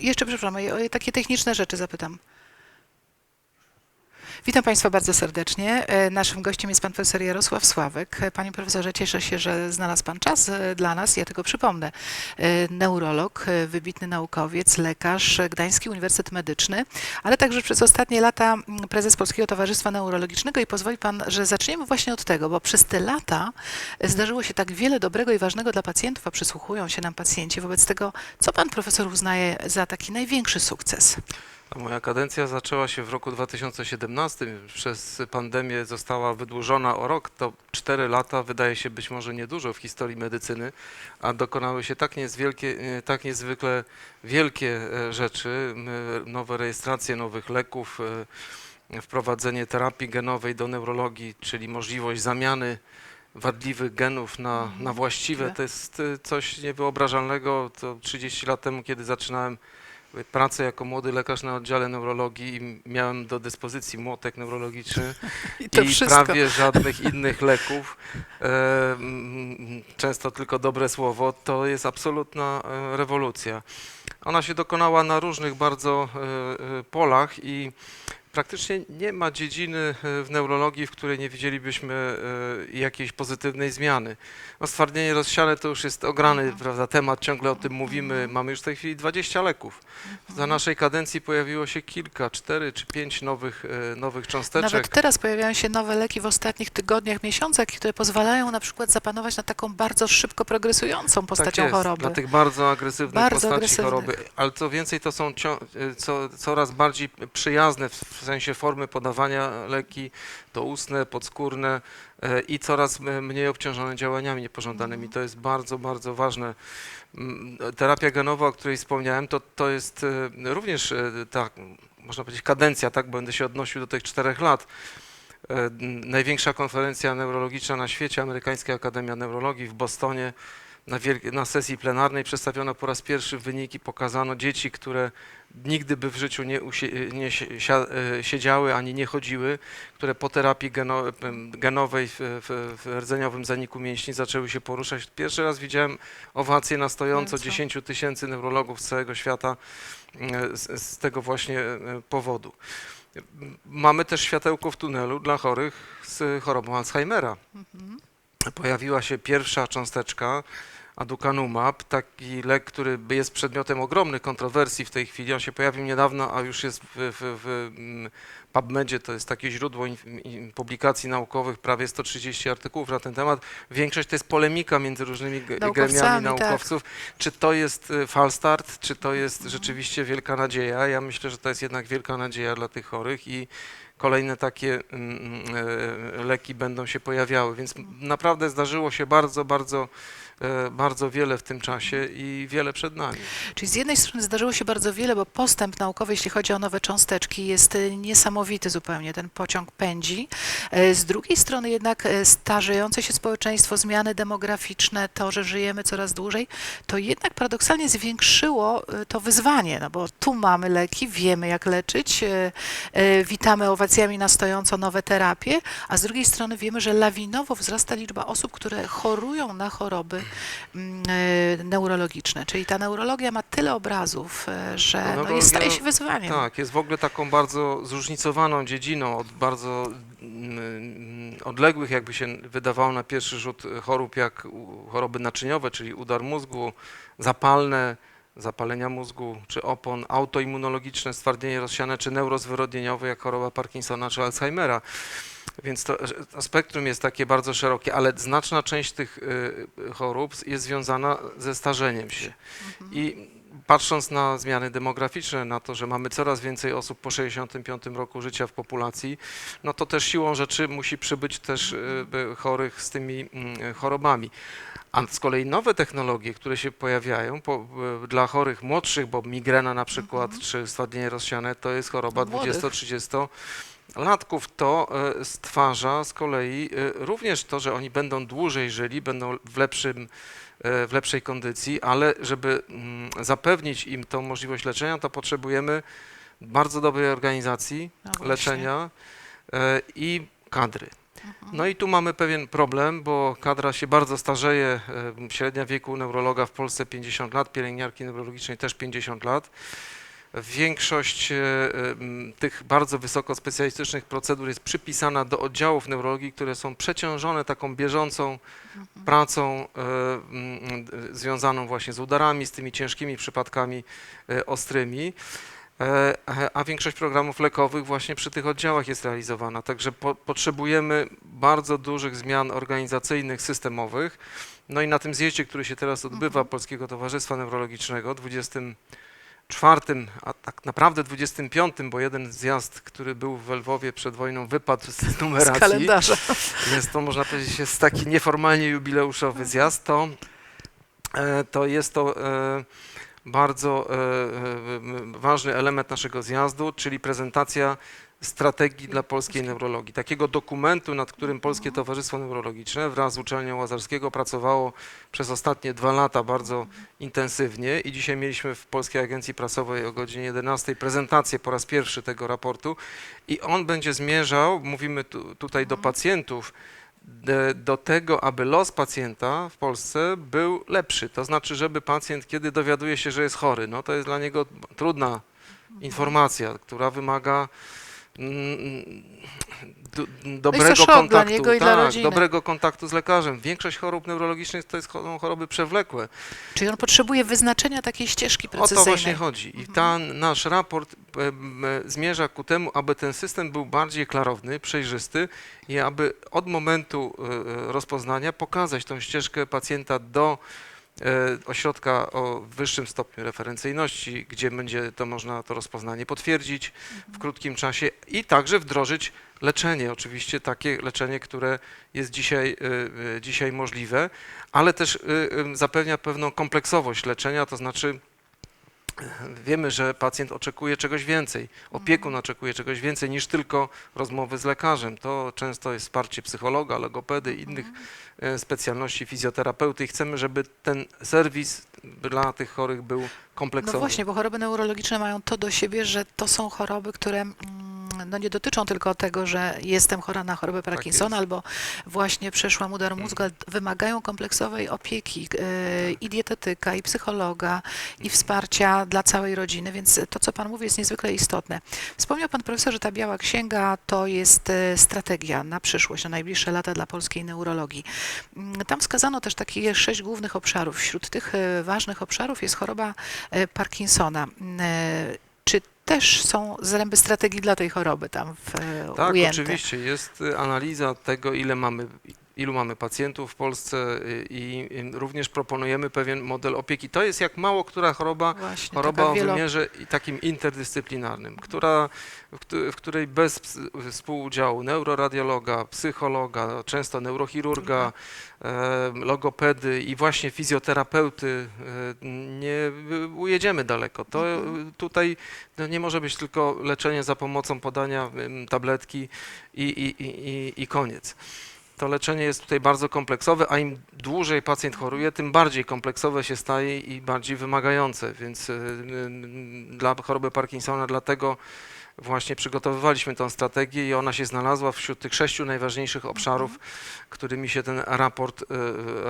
jeszcze, przepraszam, takie techniczne rzeczy zapytam. Witam Państwa bardzo serdecznie. E, Naszym gościem jest pan profesor Jarosław Sławek. E, Panie profesorze, cieszę się, że znalazł pan czas e, dla nas. Ja tylko przypomnę. Neurolog, wybitny naukowiec, lekarz, Gdański Uniwersytet Medyczny, ale także przez ostatnie lata prezes Polskiego Towarzystwa Neurologicznego i pozwoli pan, że zaczniemy właśnie od tego, bo przez te lata zdarzyło się tak wiele dobrego i ważnego dla pacjentów, a przysłuchują się nam pacjenci. Wobec tego, co pan profesor uznaje za taki największy sukces? Moja kadencja zaczęła się w roku 2017. Przez pandemię została wydłużona o rok. To 4 lata wydaje się być może niedużo w historii medycyny, a dokonały się tak, e, tak niezwykle wielkie e, rzeczy. Nowe rejestracje nowych leków, e, wprowadzenie terapii genowej do neurologii, czyli możliwość zamiany wadliwych genów na, na właściwe. To jest coś niewyobrażalnego. To 30 lat temu, kiedy zaczynałem pracę jako młody lekarz na oddziale neurologii i miałem do dyspozycji młotek neurologiczny I i prawie żadnych innych leków, e, mm, często tylko dobre słowo, to jest absolutna e, rewolucja. Ona się dokonała na różnych bardzo e, polach i praktycznie nie ma dziedziny e, w neurologii, w której nie widzielibyśmy e, jakiejś pozytywnej zmiany. No, stwardnienie rozsiane to już jest ograny prawda, temat, ciągle o tym mówimy. Mamy już w tej chwili 20 leków. Za naszej kadencji pojawiło się kilka, cztery czy pięć nowych, e, nowych cząsteczek. Nawet teraz pojawiają się nowe leki w ostatnich tygodniach, miesiącach, które pozwalają na przykład zapanować nad taką bardzo szybko progresującą postacią tak jest, choroby. Dla tych bardzo agresywnych Bardzo postaci agresywnych. choroby. Ale co więcej, to są co, coraz bardziej przyjazne w, w sensie formy podawania leki, to ustne, podskórne e, i coraz mniej obciążone działaniami niepożądanymi. To jest bardzo, bardzo ważne. Terapia genowa, o której wspomniałem, to, to jest e, również e, tak, można powiedzieć, kadencja, tak, będę się odnosił do tych czterech lat. Największa konferencja neurologiczna na świecie, Amerykańska Akademia Neurologii w Bostonie, na, na sesji plenarnej przedstawiono po raz pierwszy wyniki, pokazano dzieci, które nigdy by w życiu nie, nie e, siedziały ani nie chodziły, które po terapii geno, genowej w, w, w rdzeniowym zaniku mięśni zaczęły się poruszać. Pierwszy raz widziałem owacje na stojąco Bardzo. 10 tysięcy neurologów z całego świata z, z tego właśnie e, powodu. Mamy też światełko w tunelu dla chorych z chorobą Alzheimera Mhm. pojawiła się pierwsza cząsteczka aducanumab, taki lek, który jest przedmiotem ogromnych kontrowersji w tej chwili. On się pojawił niedawno, a już jest w, w, w mm, PubMedzie, to jest takie źródło in, in, publikacji naukowych, prawie 130 artykułów na ten temat. Większość to jest polemika między różnymi gremiami tak. naukowców. Czy to jest y, falstart, czy to jest rzeczywiście wielka nadzieja? Ja myślę, że to jest jednak wielka nadzieja dla tych chorych i kolejne takie mm, e, leki będą się pojawiały, więc naprawdę zdarzyło się bardzo, bardzo, bardzo wiele w tym czasie i wiele przed nami. Czyli z jednej strony zdarzyło się bardzo wiele, bo postęp naukowy, jeśli chodzi o nowe cząsteczki, jest e, niesamowity zupełnie. Ten pociąg pędzi. E, Z drugiej strony jednak e, starzejące się społeczeństwo, zmiany demograficzne, to, że żyjemy coraz dłużej, to jednak paradoksalnie zwiększyło e, to wyzwanie, no bo tu mamy leki, wiemy jak leczyć, e, e, witamy owacjami na stojąco nowe terapie, a z drugiej strony wiemy, że lawinowo wzrasta liczba osób, które chorują na choroby e, neurologiczne. Czyli ta neurologia ma tyle obrazów, e, że no, neurologia- jest, staje się wyzwaniem. Tak, jest w ogóle taką bardzo zróżnicowaną dziedziną od bardzo mm, odległych, jakby się wydawało na pierwszy rzut chorób, jak choroby naczyniowe, czyli udar mózgu, zapalne, zapalenia mózgu, czy opon, autoimmunologiczne, stwardnienie rozsiane, czy neurozwyrodnieniowe, jak choroba Parkinsona, czy Alzheimera. Więc to, to spektrum jest takie bardzo szerokie, ale znaczna część tych y, chorób jest związana ze starzeniem się. I patrząc na zmiany demograficzne, na to, że mamy coraz więcej osób po 65 roku życia w populacji, no to też siłą rzeczy musi przybyć też y, chorych z tymi mm, chorobami. A z kolei nowe technologie, które się pojawiają po, y, dla chorych młodszych, bo migrena na przykład, czy stwardnienie rozsiane, to jest choroba Młodych. 20-30 latków, to y, stwarza z kolei y, również to, że oni będą dłużej żyli, będą w lepszym e, w lepszej kondycji, ale żeby mm, zapewnić im tą możliwość leczenia, to potrzebujemy bardzo dobrej organizacji No leczenia e, i kadry. No i tu mamy pewien problem, bo kadra się bardzo starzeje. e, Średnia wieku neurologa w Polsce 50 lat, pielęgniarki neurologicznej też 50 lat. Większość e, tych bardzo wysoko specjalistycznych procedur jest przypisana do oddziałów neurologii, które są przeciążone taką bieżącą pracą e, związaną właśnie z udarami, z tymi ciężkimi przypadkami e, ostrymi. A- większość programów lekowych właśnie przy tych oddziałach jest realizowana. Także po, potrzebujemy bardzo dużych zmian organizacyjnych, systemowych. No i na tym zjeździe, który się teraz odbywa Polskiego Towarzystwa Neurologicznego, 24, a tak naprawdę 25, bo jeden zjazd, który był w Lwowie przed wojną, wypadł z Z numeracji. kalendarza. Jest to, można powiedzieć, jest taki nieformalnie jubileuszowy zjazd, to, e, to jest to e, bardzo e, ważny element naszego zjazdu, czyli prezentacja strategii dla polskiej neurologii. Takiego dokumentu, nad którym Polskie Towarzystwo Neurologiczne wraz z uczelnią Łazarskiego pracowało przez ostatnie dwa lata bardzo intensywnie i dzisiaj mieliśmy w Polskiej Agencji Prasowej o godzinie 11 prezentację po raz pierwszy tego raportu i on będzie zmierzał, mówimy tu, tutaj do pacjentów, do tego, aby los pacjenta w Polsce był lepszy. To znaczy, żeby pacjent, kiedy dowiaduje się, że jest chory, no to jest dla niego trudna informacja, która wymaga mm, d- dobrego dla kontaktu, tak, dobrego kontaktu z lekarzem. Większość chorób neurologicznych to jest cho- choroby przewlekłe. Czyli on potrzebuje wyznaczenia takiej ścieżki O to precyzyjnej. właśnie chodzi. I ten nasz raport zmierza ku temu, aby ten system był bardziej klarowny, przejrzysty i aby od momentu e, e, rozpoznania pokazać tą ścieżkę pacjenta do ośrodka o wyższym stopniu referencyjności, gdzie będzie to można to rozpoznanie potwierdzić w krótkim czasie i także wdrożyć leczenie, oczywiście takie leczenie, które jest dzisiaj, e, e, dzisiaj możliwe, ale też e, e, zapewnia pewną kompleksowość leczenia, to znaczy wiemy, że pacjent oczekuje czegoś więcej, opiekun oczekuje czegoś więcej niż tylko rozmowy z lekarzem. To często jest wsparcie psychologa, logopedy, innych e, specjalności fizjoterapeuty i chcemy, żeby ten serwis dla tych chorych był kompleksowy. No właśnie, bo choroby neurologiczne mają to do siebie, że to są choroby, które mm, no nie dotyczą tylko tego, że jestem chora na chorobę Parkinsona jest. albo właśnie przeszłam udar mózgu, ale wymagają kompleksowej opieki e, i dietetyka, i psychologa, i wsparcia dla całej rodziny, więc to, co Pan mówi, jest niezwykle istotne. Wspomniał Pan profesor, że ta biała księga to jest e, strategia na przyszłość, na najbliższe lata dla polskiej neurologii. Mm, Tam wskazano też takie sześć głównych obszarów. Wśród tych e, ważnych obszarów jest choroba Parkinsona. Mm, Czy też są zręby strategii dla tej choroby tam w, e, Tak, ujęte? oczywiście. Jest y, analiza tego, ile mamy, ilu mamy pacjentów w Polsce y, i y, również proponujemy pewien model opieki. To jest jak mało która choroba, Właśnie, choroba o wielo... wymiarze takim interdyscyplinarnym, która, w, któ- w której bez współudziału neuroradiologa, psychologa, często neurochirurga, logopedy i właśnie fizjoterapeuty e, nie y, ujedziemy daleko. To y, tutaj no, nie może być tylko leczenie za pomocą podania tabletki i, i, i- i koniec. To leczenie jest tutaj bardzo kompleksowe, a im dłużej pacjent choruje, tym bardziej kompleksowe się staje i bardziej wymagające. Więc y, y, dla choroby Parkinsona dlatego właśnie przygotowywaliśmy tę strategię i ona się znalazła wśród tych sześciu najważniejszych obszarów, którymi się ten raport, y,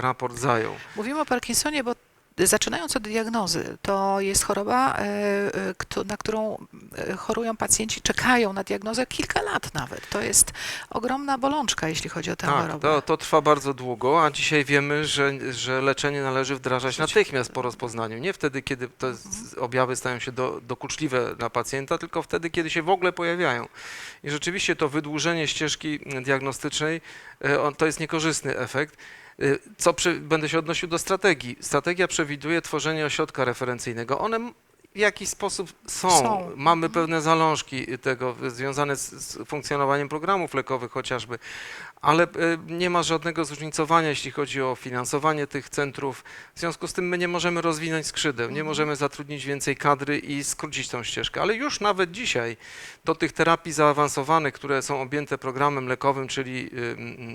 raport zajął. Mówimy o Parkinsonie, bo zaczynając od diagnozy, to jest choroba, e, e, na którą e, chorują pacjenci, czekają na diagnozę kilka lat nawet. To jest ogromna bolączka, jeśli chodzi o tę Tak, chorobę. to, to trwa bardzo długo, a dzisiaj wiemy, że, że leczenie należy wdrażać natychmiast po rozpoznaniu. Nie wtedy, kiedy te objawy stają się do, dokuczliwe dla pacjenta, tylko wtedy, kiedy się w ogóle pojawiają. I rzeczywiście to wydłużenie ścieżki diagnostycznej on, to jest niekorzystny efekt. E, Co przy, będę się odnosił do strategii. Strategia przewiduje tworzenie ośrodka referencyjnego. One w jakiś sposób są. Są. Mamy pewne zalążki tego y, związane z, z funkcjonowaniem programów lekowych chociażby, ale e, nie ma żadnego zróżnicowania, jeśli chodzi o finansowanie tych centrów. W związku z tym my nie możemy rozwinąć skrzydeł, nie możemy zatrudnić więcej kadry i skrócić tą ścieżkę. Ale już nawet dzisiaj do tych terapii zaawansowanych, które są objęte programem lekowym, czyli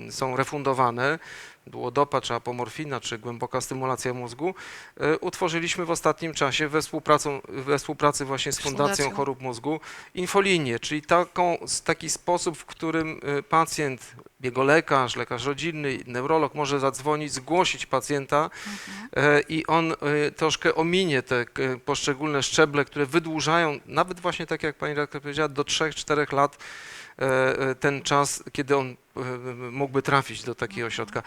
y, są refundowane, długodopa, czy apomorfina, czy głęboka stymulacja mózgu, y, utworzyliśmy w ostatnim czasie we, współpracą, we współpracy właśnie z Fundacją Fundacją. Chorób Mózgu infolinię, czyli taką, taki sposób, w którym y, pacjent jego lekarz, lekarz rodzinny, neurolog może zadzwonić, zgłosić pacjenta e, i on e, troszkę ominie te poszczególne szczeble, które wydłużają, nawet właśnie tak jak pani redaktor powiedziała, do 3-4 lat e, ten czas, kiedy on mógłby trafić do takiego ośrodka.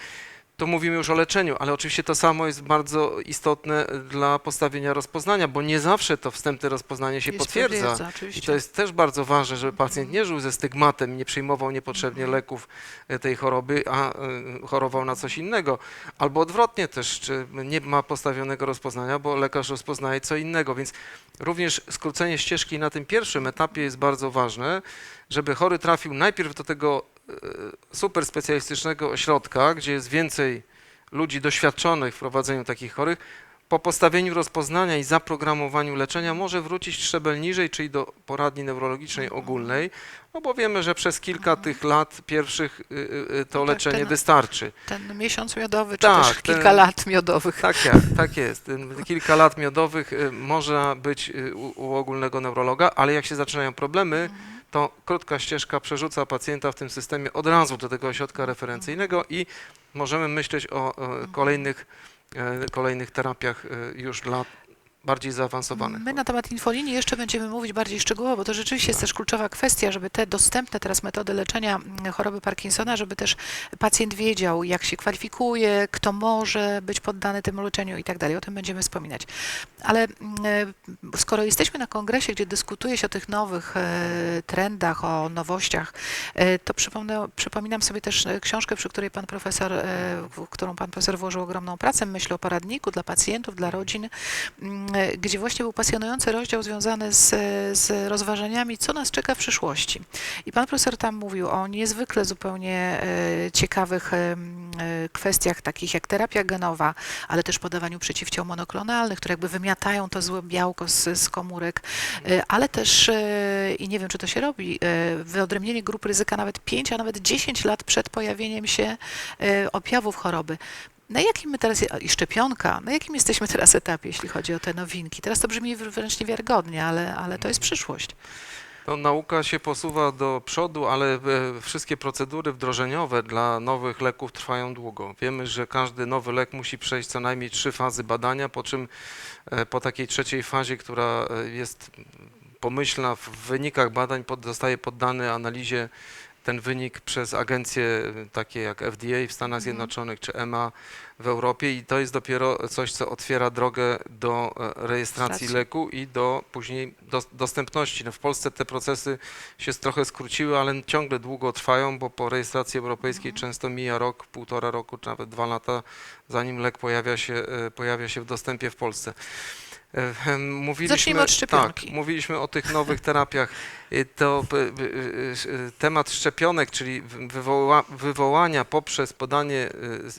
To mówimy już o leczeniu, ale oczywiście to samo jest bardzo istotne dla postawienia rozpoznania, bo nie zawsze to wstępne rozpoznanie się Jest potwierdza. I to jest też bardzo ważne, żeby pacjent nie żył ze stygmatem, nie przyjmował niepotrzebnie leków e, tej choroby, a e, chorował na coś innego. Albo odwrotnie też, czy nie ma postawionego rozpoznania, bo lekarz rozpoznaje co innego. Więc również skrócenie ścieżki na tym pierwszym etapie jest bardzo ważne, żeby chory trafił najpierw do tego super specjalistycznego ośrodka, gdzie jest więcej ludzi doświadczonych w prowadzeniu takich chorych, po postawieniu rozpoznania i zaprogramowaniu leczenia może wrócić szczebel niżej, czyli do poradni neurologicznej ogólnej, no bo wiemy, że przez kilka tych lat pierwszych y, y, y, to No tak, leczenie ten- wystarczy. Ten miesiąc miodowy, czy Tak, też kilka ten- lat miodowych. Tak, jak, tak jest. Ten Kilka lat miodowych y, może być y, u, u ogólnego neurologa, ale jak się zaczynają problemy, to krótka ścieżka przerzuca pacjenta w tym systemie od razu do tego ośrodka referencyjnego i możemy myśleć o kolejnych, e, kolejnych terapiach e, już dla bardziej zaawansowanych. My na temat infolinii jeszcze będziemy mówić bardziej szczegółowo, bo to rzeczywiście jest też kluczowa kwestia, żeby te dostępne teraz metody leczenia mm, choroby Parkinsona, żeby też pacjent wiedział, jak się kwalifikuje, kto może być poddany temu leczeniu i tak dalej. O tym będziemy wspominać. Ale mm, skoro jesteśmy na kongresie, gdzie dyskutuje się o tych nowych e, trendach, o nowościach, e, to przypomnę, przypominam sobie też e, książkę, przy której pan profesor, w którą pan profesor włożył ogromną pracę, myślę o poradniku dla pacjentów, dla rodzin, mm, gdzie właśnie był pasjonujący rozdział związany z, z rozważaniami, co nas czeka w przyszłości. I pan profesor tam mówił o niezwykle zupełnie e, ciekawych e, kwestiach, takich jak terapia genowa, ale też podawaniu przeciwciał monoklonalnych, które jakby wymiatają to złe białko z, z komórek, e, ale też, e, i nie wiem, czy to się robi, e, wyodrębnienie grup ryzyka nawet 5, a nawet 10 lat przed pojawieniem się e, objawów choroby. Na jakim my teraz, i szczepionka, na jakim jesteśmy teraz etapie, jeśli chodzi o te nowinki? Teraz to brzmi wręcz niewiarygodnie, ale, ale to jest przyszłość. No, nauka się posuwa do przodu, ale e, wszystkie procedury wdrożeniowe dla nowych leków trwają długo. Wiemy, że każdy nowy lek musi przejść co najmniej trzy fazy badania, po czym e, po takiej trzeciej fazie, która e, jest pomyślna w wynikach badań, pod, zostaje poddany analizie ten wynik przez agencje e, takie jak FDA w Stanach Zjednoczonych czy EMA w Europie i to jest dopiero coś, co otwiera drogę do e, rejestracji leku i do później dos- dostępności. No w Polsce te procesy się trochę skróciły, ale ciągle długo trwają, bo po rejestracji europejskiej często mija rok, półtora roku, czy nawet dwa lata, zanim lek pojawia się, e, pojawia się w dostępie w Polsce. E, Mówiliśmy, Zacznijmy od szczepionki. Tak, mówiliśmy o tych nowych terapiach. E, To p- e, temat szczepionek, czyli wy- wywoła, wywołania poprzez podanie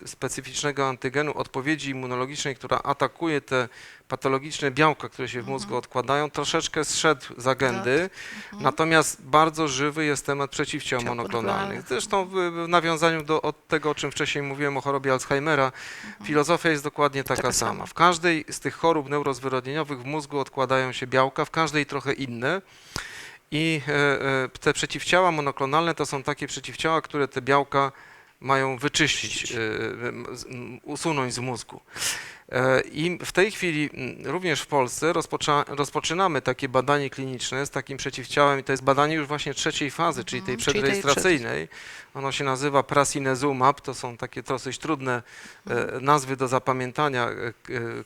specyficznego antygenu odpowiedzi immunologicznej, która atakuje te patologiczne białka, które się w mózgu odkładają, troszeczkę zszedł z agendy. Natomiast bardzo żywy jest temat przeciwciał Ciał monoklonalnych. monoklonalnych. Zresztą w, w nawiązaniu do od tego, o czym wcześniej mówiłem o chorobie Alzheimera, filozofia jest dokładnie taka, Taka sama. sama. W każdej z tych chorób neurozwyrodnieniowych w mózgu odkładają się białka, w każdej trochę inne. I e, e, te przeciwciała monoklonalne to są takie przeciwciała, które te białka mają wyczyścić, e, usunąć z mózgu. E, I w tej chwili m, również w Polsce rozpoczynamy takie badanie kliniczne z takim przeciwciałem i to jest badanie już właśnie trzeciej fazy, czyli tej Mhm, przedrejestracyjnej. Ono się nazywa prasinezumab, to są takie dosyć trudne e, nazwy do zapamiętania, e,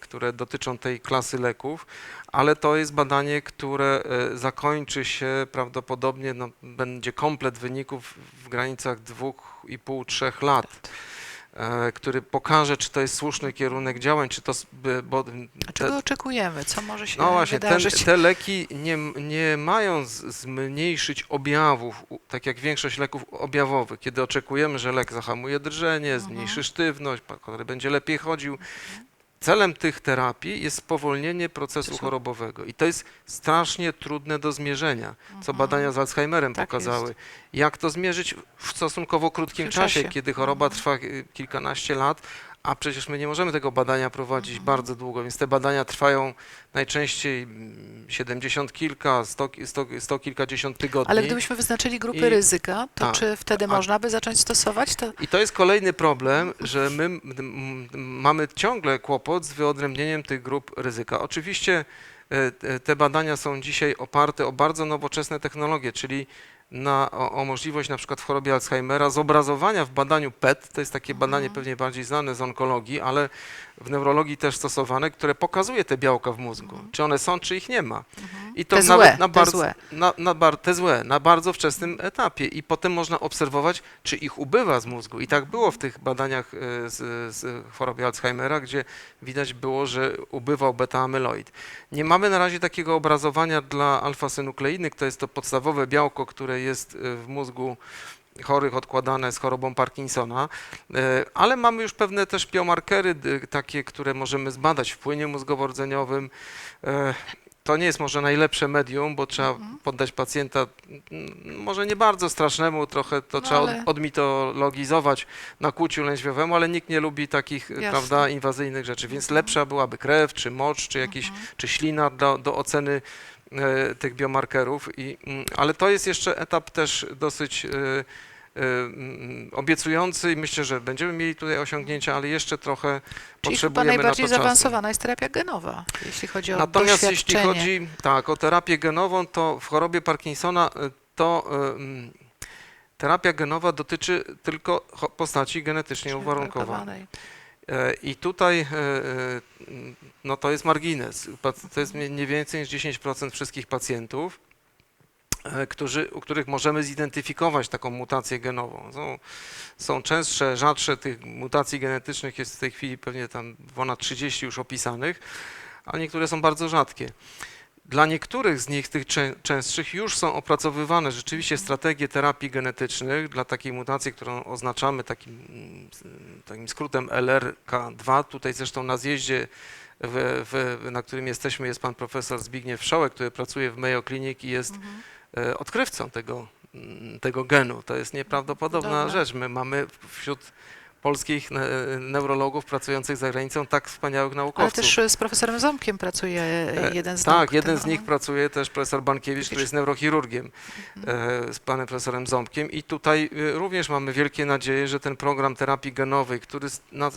które dotyczą tej klasy leków, ale to jest badanie, które zakończy się prawdopodobnie, no, będzie komplet wyników w granicach 2,5-3 lat, który pokaże, czy to jest słuszny kierunek działań, czy to, bo A czego oczekujemy? Co może się no właśnie, wydarzyć? te leki nie, nie mają zmniejszyć objawów, tak jak większość leków objawowych, kiedy oczekujemy, że lek zahamuje drżenie, Mhm. zmniejszy sztywność, pa- który będzie lepiej chodził. Celem tych terapii jest spowolnienie procesu chorobowego i to jest strasznie trudne do zmierzenia, co Mhm. badania z Alzheimerem Tak pokazały. Jak to zmierzyć w stosunkowo krótkim Krótkim czasie, czasie. kiedy choroba Mhm. trwa y, kilkanaście lat, a przecież my nie możemy tego badania prowadzić bardzo długo, więc te badania trwają najczęściej mm, 70 kilka, 100, ki- 100, 100 kilkadziesiąt tygodni. Ale gdybyśmy wyznaczyli grupy I- ryzyka, to tak. czy wtedy A- można by zacząć stosować to? I to jest kolejny problem, że my mamy ciągle kłopot z wyodrębnieniem tych grup ryzyka. Oczywiście e, te badania są dzisiaj oparte o bardzo nowoczesne technologie, czyli na, o, o możliwość na przykład w chorobie Alzheimera zobrazowania w badaniu PET, to jest takie badanie pewnie bardziej znane z onkologii, ale w neurologii też stosowane, które pokazuje te białka w mózgu, czy one są, czy ich nie ma. I to Te nawet złe, na te bardzo, złe. Na, na bar, te złe, na bardzo wczesnym etapie i potem można obserwować, czy ich ubywa z mózgu. I tak było w tych badaniach e, z, z choroby Alzheimera, gdzie widać było, że ubywał beta-amyloid. Nie mamy na razie takiego obrazowania dla alfa-synukleiny, to jest to podstawowe białko, które jest e, w mózgu chorych odkładane z chorobą Parkinsona, e, ale mamy już pewne też biomarkery takie, które możemy zbadać w płynie mózgowo-rdzeniowym. E, To nie jest może najlepsze medium, bo trzeba poddać pacjenta mm, może nie bardzo strasznemu, trochę to No trzeba ale- od, odmitologizować nakłuciu lędźwiowemu, ale nikt nie lubi takich Jasne. prawda, inwazyjnych rzeczy, więc lepsza byłaby krew, czy mocz, czy jakiś, czy ślina do, do oceny e, tych biomarkerów, i, mm, ale to jest jeszcze etap też dosyć e, e, obiecujący i myślę, że będziemy mieli tutaj osiągnięcia, ale jeszcze trochę Czyli chyba potrzebujemy najbardziej na to czasu. zaawansowana jest terapia genowa, jeśli chodzi o Natomiast jeśli chodzi tak, o terapię genową, to w chorobie Parkinsona e, to e, mm, terapia genowa dotyczy tylko postaci genetycznie uwarunkowanej. I tutaj no to jest margines. To jest mniej więcej niż 10% wszystkich pacjentów, którzy, u których możemy zidentyfikować taką mutację genową. Są, są częstsze, rzadsze tych mutacji genetycznych jest w tej chwili pewnie tam ponad 30 już opisanych, a niektóre są bardzo rzadkie. Dla niektórych z nich, tych czę- częstszych, już są opracowywane rzeczywiście strategie terapii genetycznych dla takiej mutacji, którą oznaczamy takim, mm, takim skrótem LRK2. Tutaj zresztą na zjeździe, w, w, na którym jesteśmy, jest pan profesor Zbigniew Wszołek, który pracuje w Mayo Clinic i jest Mhm. E, odkrywcą tego, mm, tego genu. To jest nieprawdopodobna Dobra. rzecz. My mamy wśród polskich ne, neurologów pracujących za granicą tak wspaniałych Ale naukowców. też e, z profesorem Ząbkiem pracuje E, jeden z Tak, dok- jeden ten- z nich pracuje też profesor Bankiewicz, który jest neurochirurgiem Mhm. e, z panem profesorem Ząbkiem i tutaj e, również mamy wielkie nadzieje, że ten program terapii genowej, który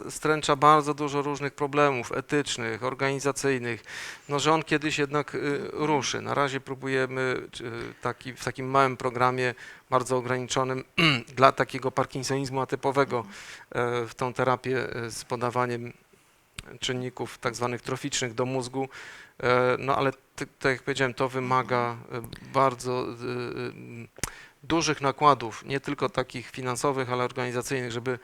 stręcza bardzo dużo różnych problemów etycznych, organizacyjnych, no że on kiedyś jednak e, ruszy. Na razie próbujemy taki, w takim małym programie, bardzo ograniczonym dla takiego parkinsonizmu atypowego e, w tą terapię e, z podawaniem czynników tak zwanych troficznych do mózgu, E, no ale tak jak powiedziałem, to wymaga e, bardzo e, e, dużych nakładów, nie tylko takich finansowych, ale organizacyjnych, żeby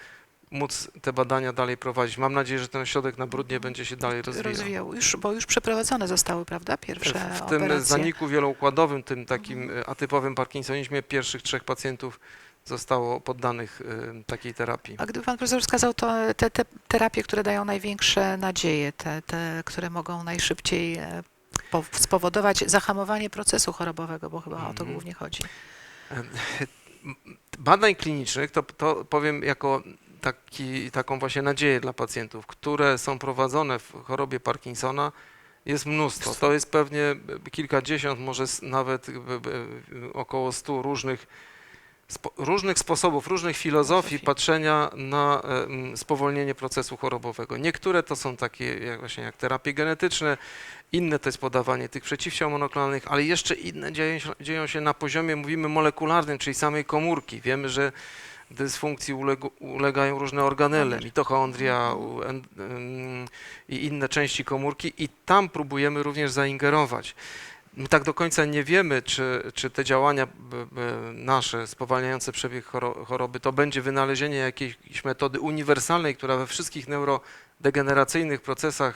móc te badania dalej prowadzić. Mam nadzieję, że ten ośrodek na Brudnie będzie się dalej rozwijał. rozwijał. Już, bo już przeprowadzone zostały, prawda, pierwsze W, w tym operacje. zaniku wieloukładowym, tym takim e, atypowym parkinsonizmie pierwszych trzech pacjentów zostało poddanych e, takiej terapii. A gdyby pan profesor wskazał to, te, te terapie, które dają największe nadzieje, te, te które mogą najszybciej e, po, spowodować zahamowanie procesu chorobowego, bo chyba o to Mhm. głównie chodzi. badań klinicznych, to, to powiem jako taki, taką właśnie nadzieję dla pacjentów, które są prowadzone w chorobie Parkinsona, jest mnóstwo. To jest pewnie kilkadziesiąt, może nawet b- b- około stu różnych, spo, różnych sposobów, różnych filozofii patrzenia na spowolnienie procesu chorobowego. Niektóre to są takie jak właśnie jak terapie genetyczne, inne to jest podawanie tych przeciwciał monoklonalnych, ale jeszcze inne dzieją się, dzieją się na poziomie, mówimy, molekularnym, czyli samej komórki. Wiemy, że dysfunkcji ulegają różne organele, mitochondria mhm. i inne części komórki i tam próbujemy również zaingerować. My tak do końca nie wiemy, czy, czy te działania nasze spowalniające przebieg choro- choroby to będzie wynalezienie jakiejś metody uniwersalnej, która we wszystkich neurodegeneracyjnych procesach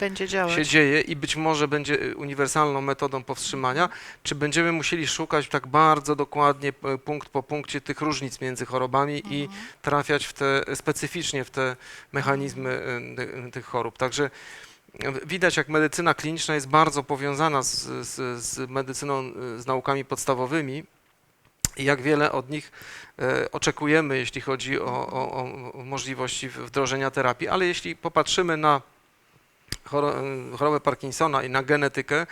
się dzieje i być może będzie y, uniwersalną metodą powstrzymania, czy będziemy musieli szukać tak bardzo dokładnie punkt po punkcie tych różnic między chorobami i trafiać w te, specyficznie w te mechanizmy y, y, tych chorób. Także widać, jak medycyna kliniczna jest bardzo powiązana z, z, z medycyną, y, z naukami podstawowymi i jak wiele od nich e, oczekujemy, jeśli chodzi o, o, o możliwości wdrożenia terapii. Ale jeśli popatrzymy na e, chorobę Parkinsona i na genetykę,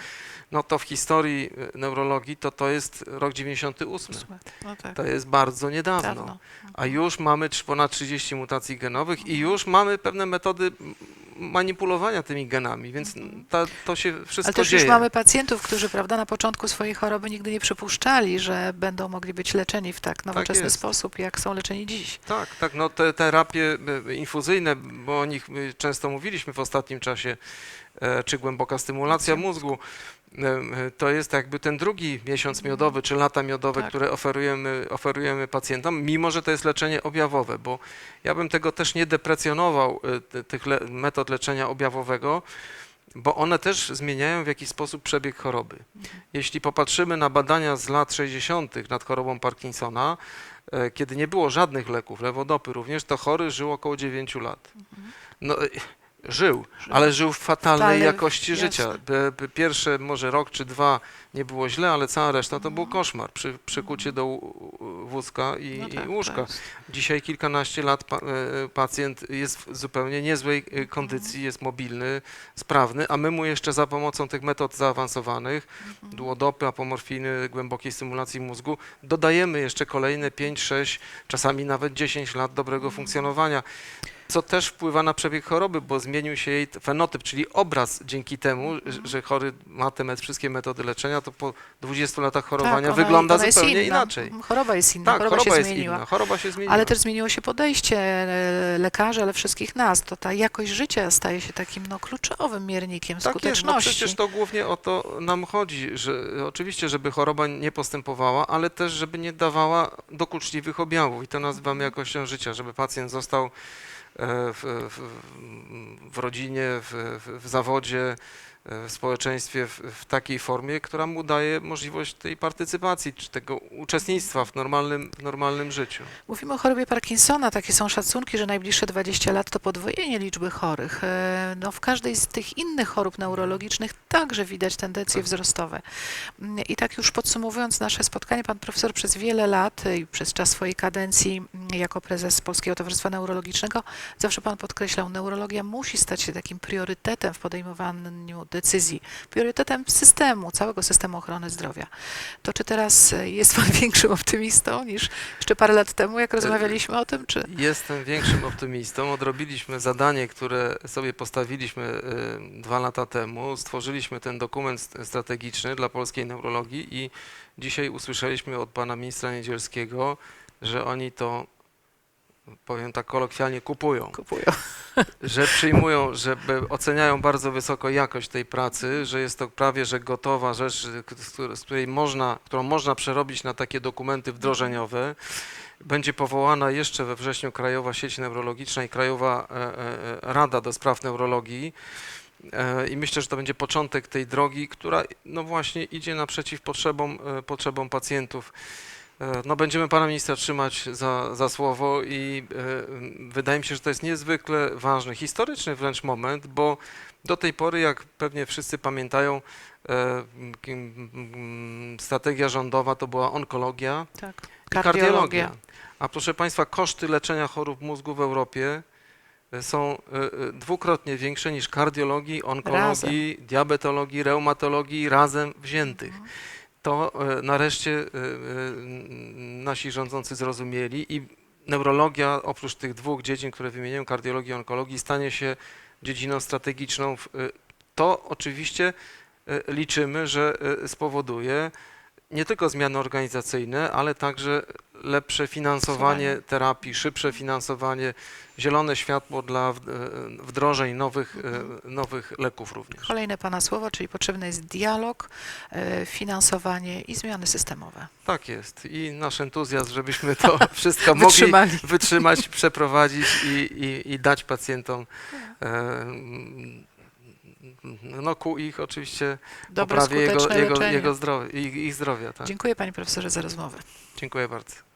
no to w historii e, neurologii to to jest rok 98. No tak, To jest bardzo niedawno. dawno. A już mamy ponad 30 mutacji genowych i już mamy pewne metody manipulowania tymi genami, więc ta, to się wszystko Mhm. Ale też dzieje. już mamy pacjentów, którzy prawda, na początku swojej choroby nigdy nie przypuszczali, że będą mogli być leczeni w tak nowoczesny jest. sposób, jak są leczeni dziś. Tak, tak, no te terapie e, infuzyjne, bo o nich często mówiliśmy w ostatnim czasie, e, czy głęboka stymulacja mózgu, to jest jakby ten drugi miesiąc miodowy, czy lata miodowe, Tak. które oferujemy, oferujemy pacjentom, mimo że to jest leczenie objawowe, bo ja bym tego też nie deprecjonował, te- tych le metod leczenia objawowego, bo one też zmieniają w jakiś sposób przebieg choroby. Jeśli popatrzymy na badania z lat 60. nad chorobą Parkinsona, e, kiedy nie było żadnych leków, lewodopy również, to chory żył około 9 lat. No, e, żył, ale żył w fatalnej jakości jasne. życia. P- p- Pierwsze może rok czy dwa nie było źle, ale cała reszta to był koszmar. Przy, przykucie do wózka i, No i tak, łóżka. Dzisiaj kilkanaście lat pa, e, pacjent jest w zupełnie niezłej e, kondycji, jest mobilny, sprawny, a my mu jeszcze za pomocą tych metod zaawansowanych, dłodopy, apomorfiny, głębokiej stymulacji mózgu, dodajemy jeszcze kolejne 5, 6, czasami nawet 10 lat dobrego funkcjonowania. Co też wpływa na przebieg choroby, bo zmienił się jej fenotyp, czyli obraz dzięki temu, że- że chory ma te wszystkie metody leczenia, to po 20 latach chorowania ona- wygląda ona zupełnie inna. inaczej. Choroba jest inna, Tak, choroba, choroba się jest zmieniła. inna. Choroba się zmieniła. Ale też zmieniło się podejście e, lekarzy, ale wszystkich nas. To ta jakość życia staje się takim no, kluczowym miernikiem Tak jest, no skuteczności. przecież to głównie o to nam chodzi, że oczywiście, żeby choroba nie postępowała, ale też, żeby nie dawała dokuczliwych objawów i to nazywamy jakością życia, żeby pacjent został w, w, w rodzinie, w, w, zawodzie, e, w społeczeństwie w, w takiej formie, która mu daje możliwość tej partycypacji, czy tego uczestnictwa w normalnym, w normalnym życiu. Mówimy o chorobie Parkinsona. Takie są szacunki, że najbliższe 20 lat to podwojenie liczby chorych. E, No, w każdej z tych innych chorób neurologicznych także widać tendencje wzrostowe. Mm, I tak już podsumowując nasze spotkanie, pan profesor przez wiele lat i przez czas swojej kadencji mm, jako prezes Polskiego Towarzystwa Neurologicznego zawsze pan podkreślał, neurologia musi stać się takim priorytetem w podejmowaniu decyzji, priorytetem systemu, całego systemu ochrony zdrowia. To czy teraz e, jest pan większym optymistą niż jeszcze parę lat temu, jak rozmawialiśmy o tym, czy... Jestem większym optymistą. Odrobiliśmy zadanie, które sobie postawiliśmy y, dwa lata temu. Stworzyliśmy ten dokument st- strategiczny dla polskiej neurologii i dzisiaj usłyszeliśmy od pana ministra Niedzielskiego, że oni to, powiem tak kolokwialnie, kupują. Kupują. że przyjmują, że oceniają bardzo wysoko jakość tej pracy, że jest to prawie że gotowa rzecz, z której- można, którą można przerobić na takie dokumenty wdrożeniowe. Będzie powołana jeszcze we wrześniu Krajowa Sieć Neurologiczna i Krajowa e, e, Rada do Spraw Neurologii. E, I myślę, że to będzie początek tej drogi, która no właśnie idzie naprzeciw potrzebom, e, potrzebom pacjentów. E, No, będziemy pana ministra trzymać za, za słowo i e, wydaje mi się, że to jest niezwykle ważny, historyczny wręcz moment, bo do tej pory, jak pewnie wszyscy pamiętają, e, strategia rządowa to była onkologia Tak. i Kardiologia. kardiologia. A proszę państwa, koszty leczenia chorób mózgu w Europie są dwukrotnie większe niż kardiologii, onkologii, diabetologii, reumatologii razem wziętych to e, nareszcie e, e, nasi rządzący zrozumieli i neurologia oprócz tych dwóch dziedzin, które wymieniłem, kardiologii i onkologii, stanie się dziedziną strategiczną. To oczywiście liczymy, że spowoduje nie tylko zmiany organizacyjne, ale także lepsze finansowanie terapii, szybsze finansowanie, zielone światło dla e, wdrożeń nowych, e, nowych leków również. Kolejne pana słowa, czyli potrzebny jest dialog, e, finansowanie i zmiany systemowe. Tak jest. I nasz entuzjazm, żebyśmy to wszystko mogli wytrzymać, przeprowadzić i, i, i dać pacjentom no ku ich oczywiście Dobre, poprawie jego, jego, leczenie. jego zdrowia, ich, ich zdrowia. Tak. Dziękuję panie profesorze za rozmowę. Dziękuję bardzo.